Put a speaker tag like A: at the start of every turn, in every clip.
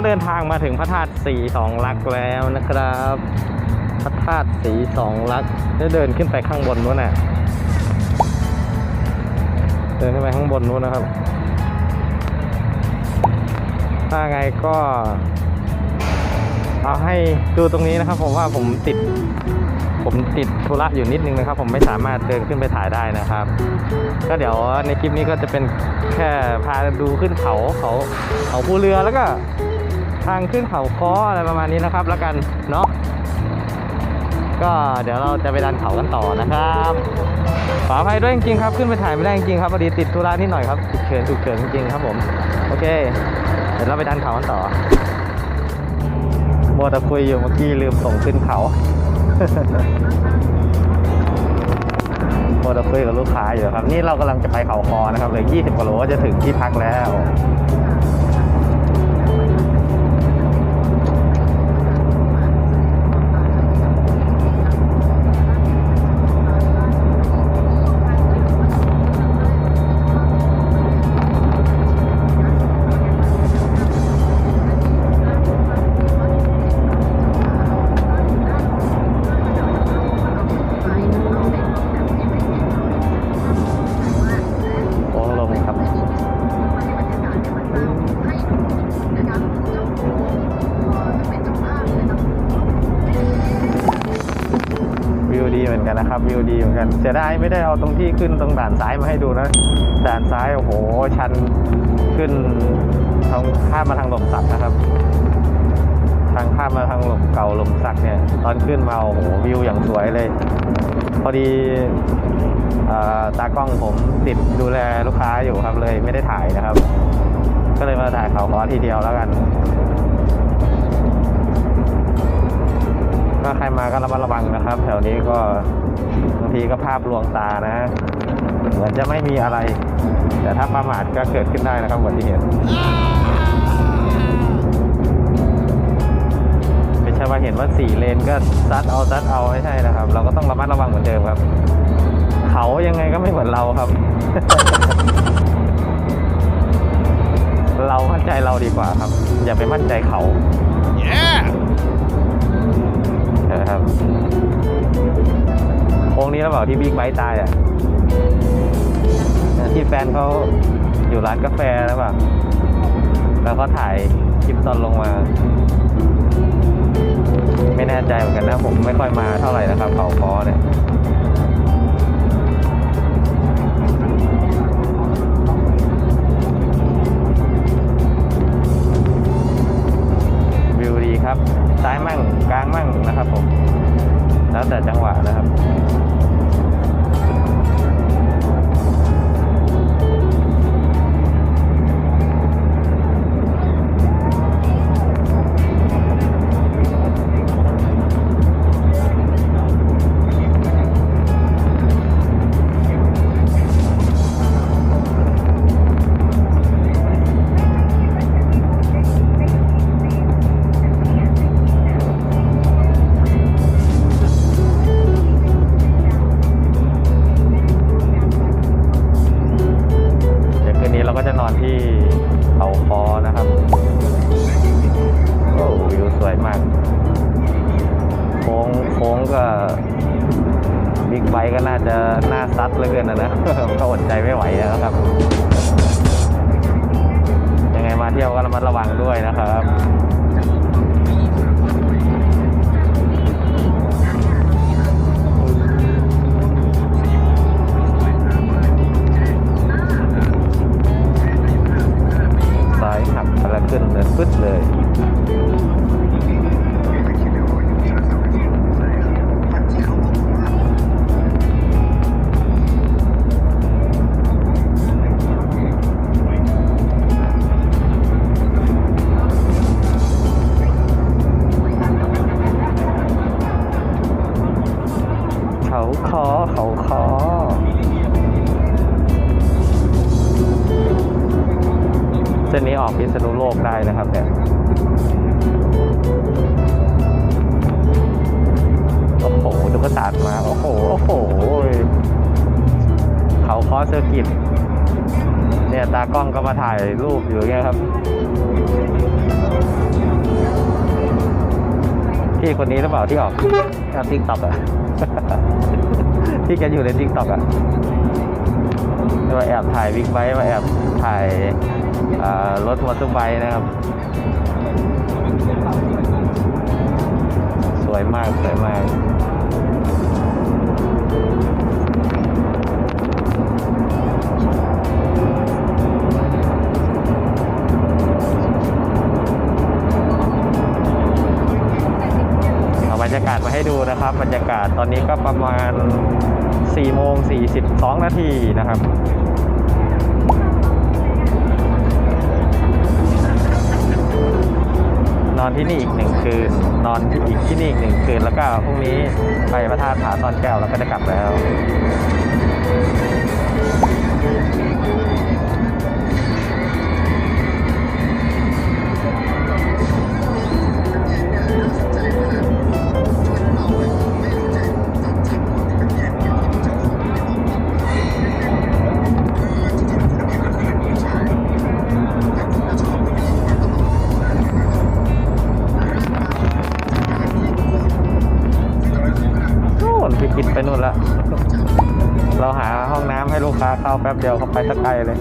A: ก็เดินทางมาถึงพระธาตุสีสองลักษ์แล้วนะครับ พระธาตุสีสองลักษณ์ได้เดินขึ้นไปข้างบนนู้นน่ะเดินขึ้นไปข้างบนนู้นนะครับ ถ้าไงก็ เอาให้ดูตรงนี้นะครับ ผมว่าผมติด ผมติดธุระอยู่นิดนึงนะครับ ผมไม่สามารถเดินขึ้นไปถ่ายได้นะครับ ก็เดี๋ยวในคลิปนี้ก็จะเป็นแค่พาดูขึ้นเขาเขาเขาภูเรือแล้วก็ ทางขึ้นเขาค้ออะไรประมาณนี้นะครับ แล้วกันเนาะก็เดี๋ยวเราจะไปดันเขากันต่อนะครับขออภัยด้วยจริงๆครับ ขึ้นไปถ่ายไม่ได้จริงๆครับพอดีติดธุระนิดหน่อยครับฉุกเฉินฉุกเฉินจริงๆครับผม โอเค เดี๋ยวเราไปดันเขากันต่อมัวแต่คุยอยู่เมื่อกี้ลืมส่งขึ้นเขาโมดคุยกับลูกค้าอยู่ครับ นี่เรากำลังจะไปเขาคอนะครับเหลือ20กว่าโลก็จะถึงที่พักแล้ว กันเสียดายไม่ได้เอาตรงที่ขึ้นตรงด่านซ้ายมาให้ดูนะ ด่านซ้ายโอ้โหชันขึ้นทางข้ามมาทางหลมสักนะครับ ทางข้ามมาทางหลมเก่าหลมสักเนี่ย ตอนขึ้นมาโอ้โหวิวอย่างสวยเลย พอดีอตากล้องผมติดดูแลลูกค้าอยู่ครับเลยไม่ได้ถ่ายนะครับ ก็เลยมาถ่ายเขาคอทีเดียวแล้วกัน ก็ใครมาก็ระมัดระวังนะครับ แถวนี้ก็บางทีก็ภาพลวงตานะ เหมือนจะไม่มีอะไร แต่ถ้าประมาทก็เกิดขึ้นได้นะครับอุบัติเหตุไม่ใช่ว่าเห็นว่าสี่เลนก็ซัดเอาซัดเอาไม่ใช่นะครับ เราก็ต้องระมัดระวังเหมือนเดิมครับ เขายังไงก็ไม่เหมือนเราครับ เรามั่นใจเราดีกว่าครับ อย่าไปมั่นใจเขา
B: Yeah!
A: นะครับโค้งนี้แล้วเปล่าที่บิ๊กไบค์ตายอะที่แฟนเขาอยู่ร้านกาแฟแล้วเปล่าแล้วก็ถ่ายคลิปตอนลงมา ไม่แน่ใจเหมือนกันนะ ผมไม่ค่อยมาเท่าไหร่นะครับเขาคอเนี่ยวิวดีครับ ซ้ายมั่งกลางมั่งนะครับผม แล้วแต่จังหวะนะครับ บิ๊กไบค์ก็น่าจะน้าซัดเหลยเกินนะนะก็อดใจไม่ไหวแล้วครับ ยังไงมาเที่ยวก็ระมัดระวังด้วยนะครับซ้ายหักแล้วขึ้นเลยฟึดเลย ส้นนี้ออกพิษณุโลกได้นะครับเนี่ยโอ้โหดูกระตามา โอ้โห โอ้โห เขาคอเซอร์กิต เนี่ย ตากล้องก็มาถ่ายรูปอยู่เงี้ยครับ พี่คนนี้หรือเปล่าที่ออกติ๊กต็อกอะที่แกอยู่ในติ๊กต็อกอะ ว่าแอบถ่ายบิ๊กไบค์ว่าแอบถ่ายรถมอเตอร์ไบค์นะครับ สวยมากสวยมากเอาบรรยากาศมาให้ดูนะครับ บรรยากาศตอนนี้ก็ประมาณ 4โมง42 นาทีนะครับนอนที่นี่อีกหนึ่งคืน นอนที่อีกที่นี่อีกหนึ่งคืน แล้วก็พรุ่งนี้ไปพระธาตุผาซ่อนแก้วแล้วก็จะกลับแล้ว นู่นละ เราหาห้องน้ำให้ลูกค้าเข้าแป๊บเดียวเขาไปสักไกลเลย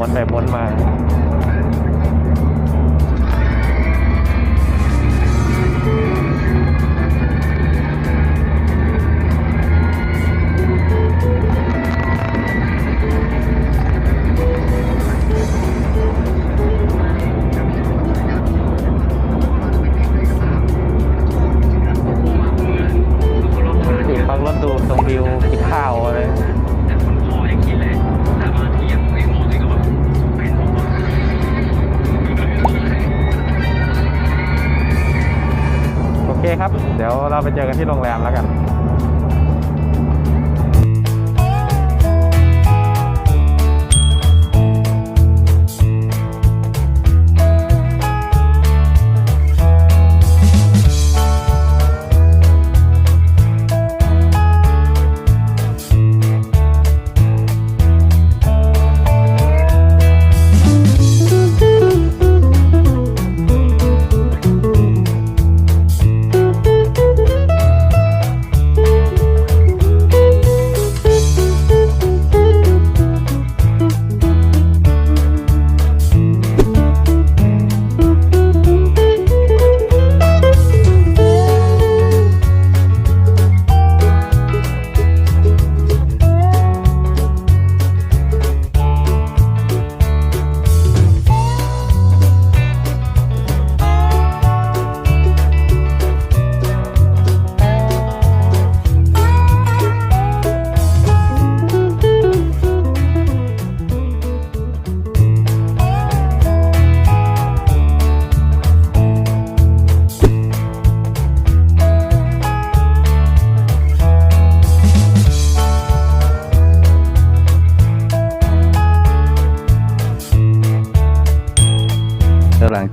A: วนไปม้วนมา ดี๋ยวเราไปเจอกันที่โรงแรมแล้วกัน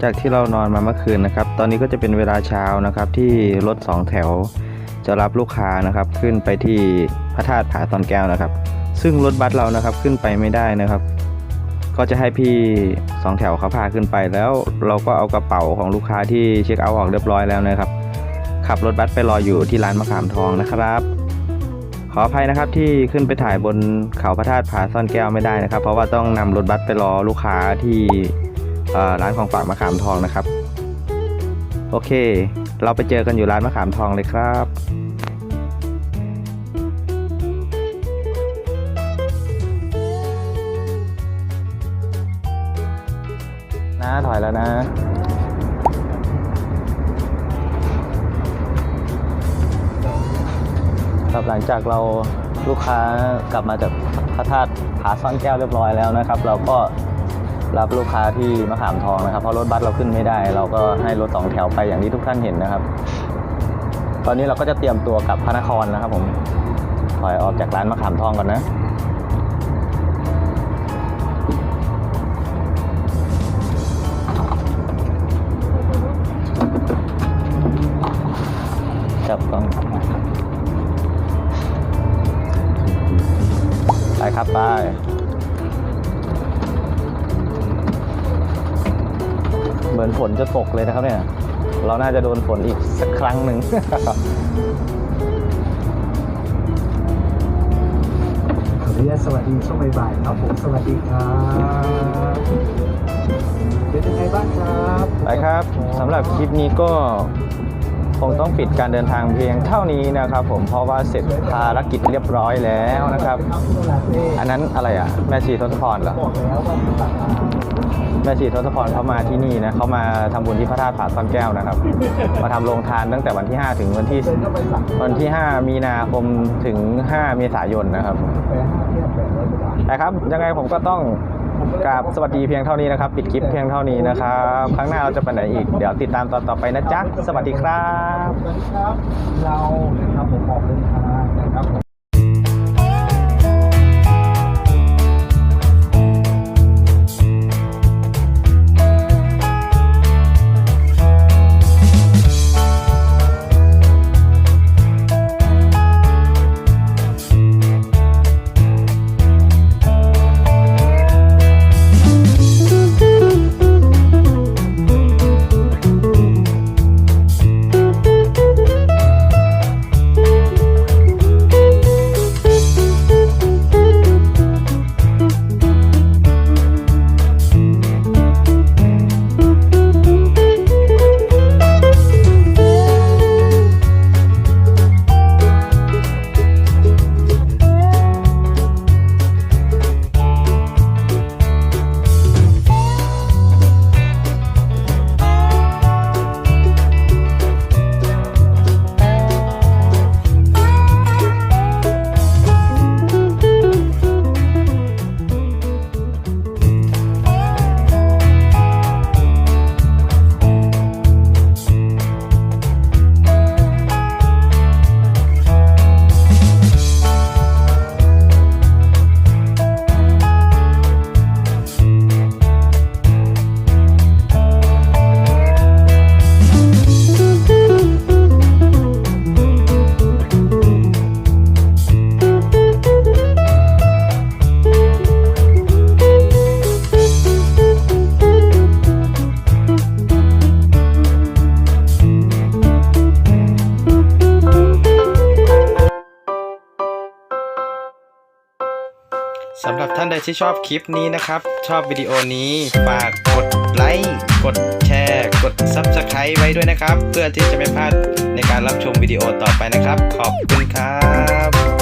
A: จากที่เรานอนมาเมื่อคืนนะครับ ตอนนี้ก็จะเป็นเวลาเช้านะครับที่รถสองแถว จะรับลูกค้านะครับขึ้นไปที่พระธาตุผาตอนแก้วนะครับ ซึ่งรถบัสเรานะครับขึ้นไปไม่ได้นะครับ ก็จะให้พี่สองแถวเขาพาขึ้นไปแล้วเราก็เอากระเป๋าของลูกค้าที่เช็คเอาท์ออกเรียบร้อยแล้วนะครับ ขับรถบัสไปรออยู่ที่ร้านมะขามทองนะครับขออภัยนะครับที่ขึ้นไปถ่ายบนเขาพระธาตุผาซ่อนแก้วไม่ได้นะครับ เพราะว่าต้องนำรถบัสไปรอลูกค้าที่ ร้านของฝากมะขามทองนะครับ โอเค เราไปเจอกันอยู่ร้านมะขามทองเลยครับนะถอยแล้วนะครับหลังจากเราลูกค้ากลับมาจากพระธาตุผาซ่อนแก้วเรียบร้อยแล้วนะครับ เราก็ รับลูกค้าที่มะขามทองนะครับ เพราะรถบัสเราขึ้นไม่ได้ เราก็ให้รถสองแถวไปอย่างที่ทุกท่านเห็นนะครับ ตอนนี้เราก็จะเตรียมตัวกับพระนครนะครับ ผมถอยออกจากร้านมะขามทองก่อนนะจับกล้องไปครับไป เหมือนฝนจะตกเลยนะครับเนี่ย เราน่าจะโดนฝนอีกสักครั้งหนึ่ง
B: ขออนุญาตสวัสดีช่วงบ่ายๆครับผมสวัสดีครับเป็นยังไงบ้างครับ
A: ไปครับสำหรับคลิปนี้ก็ คงต้องปิดการเดินทางเพียงเท่านี้นะครับ ผมเพราะว่าเสร็จภารกิจเรียบร้อยแล้วนะครับ อันนั้นอะไรอะ แม่ชีทศพรเหรอ
B: แม่
A: ชีทศพรเขามาที่นี่นะเขามาทำบุญที่พระธาตุผาซ่อนแก้วนะครับ มาทำโรงทานตั้งแต่วันที่ 5 ถึงวันที่วันที่ 5 มีนาคมถึง 5 เมษายนนะครับ
B: แปดร้อยกว่าบาท
A: นะครับ ยังไงผมก็ต้อง กราบสวัสดีเพียงเท่านี้นะครับ ปิดคลิปเพียงเท่านี้นะครับ ครั้งหน้าเราจะไปไหนอีก เดี๋ยวติดตามตอนต่อไปนะจ๊ะ สวัสดีครับ
B: เรานะครับผมออกเดินทางนะครับ
A: รับท่านใดที่ชอบคลิปนี้นะครับ ชอบวิดีโอนี้ฝากกดไลค์กดแชร์ กด Subscribe ไว้ด้วยนะครับ เพื่อที่จะไม่พลาดในการรับชมวิดีโอต่อไปนะครับ ขอบคุณครับ